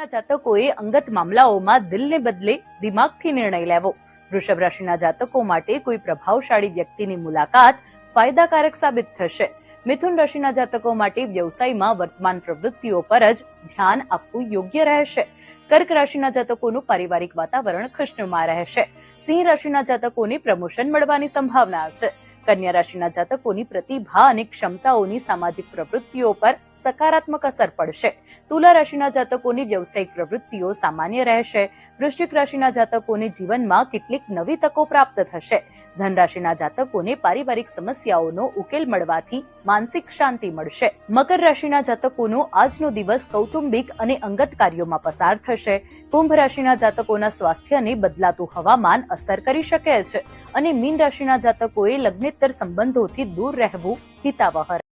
રાશિના જાતકોએ અંગત મામલાઓમાં દિલને બદલે દિમાગથી નિર્ણય લેવો. વૃષભ રાશિના જાતકો માટે કોઈ પ્રભાવશાળી વ્યક્તિની મુલાકાત ફાયદાકારક સાબિત થશે. મિથુન રાશિના જાતકો માટે વ્યવસાયમાં વર્તમાન પ્રવૃત્તિઓ પર જ ધ્યાન આપવું યોગ્ય રહેશે. કર્ક રાશિના જાતકોનું પારિવારિક વાતાવરણ ખુશનુમા રહેશે. સિંહ રાશિના જાતકોને પ્રમોશન મળવાની સંભાવના છે. કન્યા રાશિના જાતકોની પ્રતિભા અને ક્ષમતાઓની સામાજિક પ્રવૃત્તિઓ પર સકારાત્મક અસર પડશે. તુલા રાશિના જાતકોની વ્યવસાયિક પ્રવૃત્તિઓ સામાન્ય રહેશે. વૃશ્ચિક રાશિના જાતકોને જીવનમાં કેટલીક નવી તકો પ્રાપ્ત થશે. ધનરાશિના જાતકોને પારિવારિક સમસ્યાઓનો ઉકેલ મળવાથી માનસિક શાંતિ મળશે. મકર રાશિના જાતકોનો આજનો દિવસ કૌટુંબિક અને અંગત કાર્યોમાં પસાર થશે. કુંભ રાશિના જાતકોના સ્વાસ્થ્યને બદલાતું હવામાન અસર કરી શકે છે. અને મીન રાશિના જાતકોએ લગ્નેતર સંબંધોથી દૂર રહેવું હિતાવહ